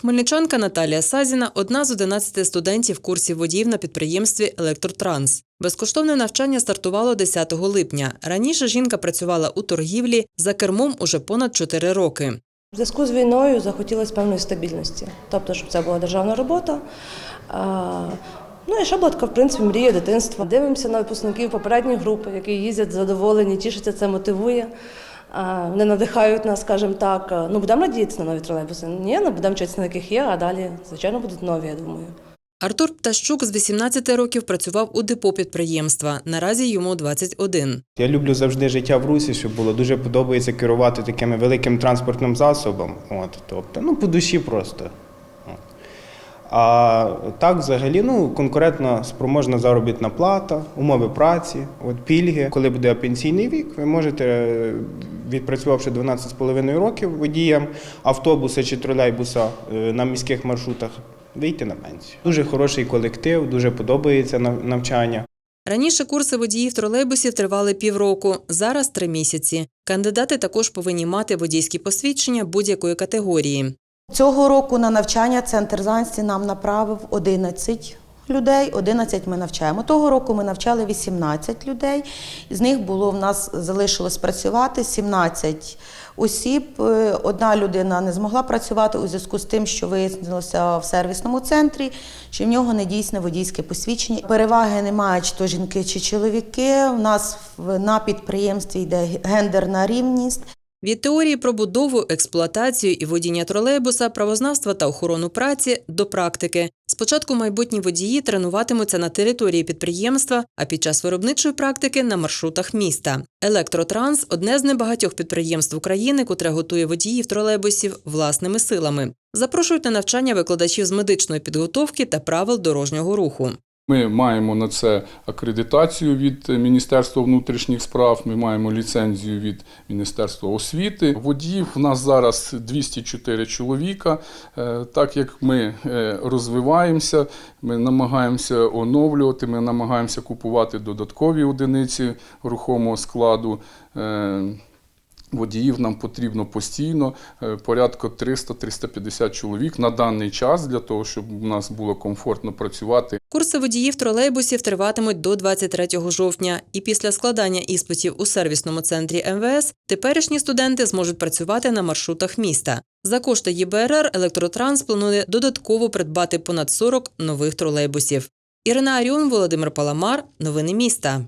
Хмельничанка Наталія Сазіна одна з 11 студентів курсів водіїв на підприємстві Електротранс. Безкоштовне навчання стартувало 10 липня. Раніше жінка працювала у торгівлі за кермом уже понад 4 роки. В зв'язку з війною захотілося певної стабільності, тобто, щоб це була державна робота. Ну і така, в принципі, мрія дитинства. Дивимося на випускників попередньої групи, які їздять задоволені, тішаться, це мотивує. Вони надихають нас, скажімо так. Ну, будемо надіятися на нові тролейбуси. Ні, ну будемо вчитися на яких є, а далі, звичайно, будуть нові, я думаю. Артур Птащук з 18 років працював у депо підприємства. Наразі йому 21. Я люблю завжди життя в русі, щоб було дуже подобається керувати такими великим транспортним засобом. От, тобто, ну, по душі просто. А так, взагалі, ну, конкурентно спроможна заробітна плата, умови праці, от, пільги. Коли буде пенсійний вік, ви можете, е, відпрацювавши 12,5 років водієм автобуса чи тролейбуса е, на міських маршрутах, вийти на пенсію. Дуже хороший колектив, дуже подобається навчання. Раніше курси водіїв тролейбусів тривали півроку, зараз три місяці. Кандидати також повинні мати водійські посвідчення будь-якої категорії. Цього року на навчання центр зайнятості нам направив 11 людей. 11 ми навчаємо. Того року ми навчали 18 людей. З них було в нас залишилось працювати 17 осіб. Е, Одна людина не змогла працювати у зв'язку з тим, що вияснилося в сервісному центрі, що в нього недійсне водійське посвідчення. Переваги немає, чи то жінки, чи чоловіки. У нас на підприємстві йде гендерна рівність. Від теорії про будову, експлуатацію і водіння тролейбуса, правознавства та охорону праці до практики. Спочатку майбутні водії тренуватимуться на території підприємства, а під час виробничої практики на маршрутах міста. Електротранс одне з небагатьох підприємств України, котре готує водіїв тролейбусів власними силами. Запрошують на навчання викладачів з медичної підготовки та правил дорожнього руху. Ми маємо на це акредитацію від Міністерства внутрішніх справ. Ми маємо ліцензію від Міністерства освіти. Водіїв в нас зараз 204 чоловіка. Е, Так як ми е, розвиваємося, ми намагаємося оновлювати, ми намагаємося купувати додаткові одиниці рухомого складу. Водіїв нам потрібно постійно, е, порядка 300-350 чоловік на даний час для того, щоб у нас було комфортно працювати. Курси водіїв тролейбусів триватимуть до 23 жовтня, і після складання іспитів у сервісному центрі МВС теперішні студенти зможуть працювати на маршрутах міста. За кошти ЄБРР Електротранс планує додатково придбати понад 40 нових тролейбусів. Ірина Аріон, Володимир Паламар. Новини міста.